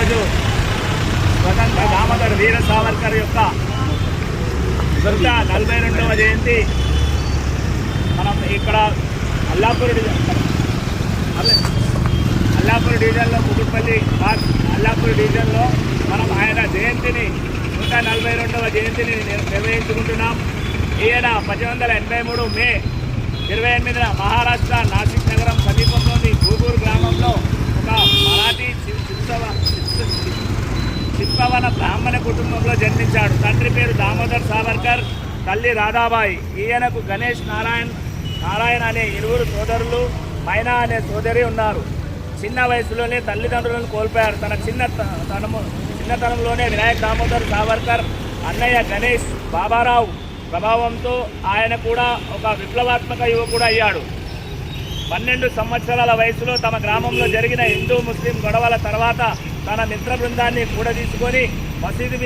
ఈరోజు స్వతంత్ర దామోదర్ వీర సావర్కర్ యొక్క నూట నలభై రెండవ జయంతి. మనం ఇక్కడ అల్లాపూర్ అల్లాపూర్ డివిజన్లో కుకుట్పల్లి పార్క్ అల్లాపూర్ డివిజన్లో మనం ఆయన జయంతిని నూట నలభై రెండవ జయంతిని నిర్వహించుకుంటున్నాం. ఈయన పద్దెనిమిది వందల ఎనభై మూడు మే ఇరవై ఎనిమిదిన మహారాష్ట్ర చిత్పవన బ్రాహ్మణ కుటుంబంలో జన్మించాడు. తండ్రి పేరు దామోదర్ సావర్కర్ తల్లి రాధాబాయి. ఈయనకు గణేష్ నారాయణ్ నారాయణ అనే ఇరువురు సోదరులు మైనా అనే సోదరి ఉన్నారు. చిన్న వయసులోనే తల్లిదండ్రులను కోల్పోయారు. తన చిన్న తనము చిన్నతనంలోనే వినాయక్ దామోదర్ సావర్కర్ అన్నయ్య గణేష్ బాబారావు ప్రభావంతో ఆయన కూడా ఒక విప్లవాత్మక యువకుడు అయ్యాడు. పన్నెండు సంవత్సరాల వయసులో తమ గ్రామంలో జరిగిన హిందూ ముస్లిం గొడవల తర్వాత తన మిత్ర బృందాన్ని కూడా తీసుకొని మసీదు మీద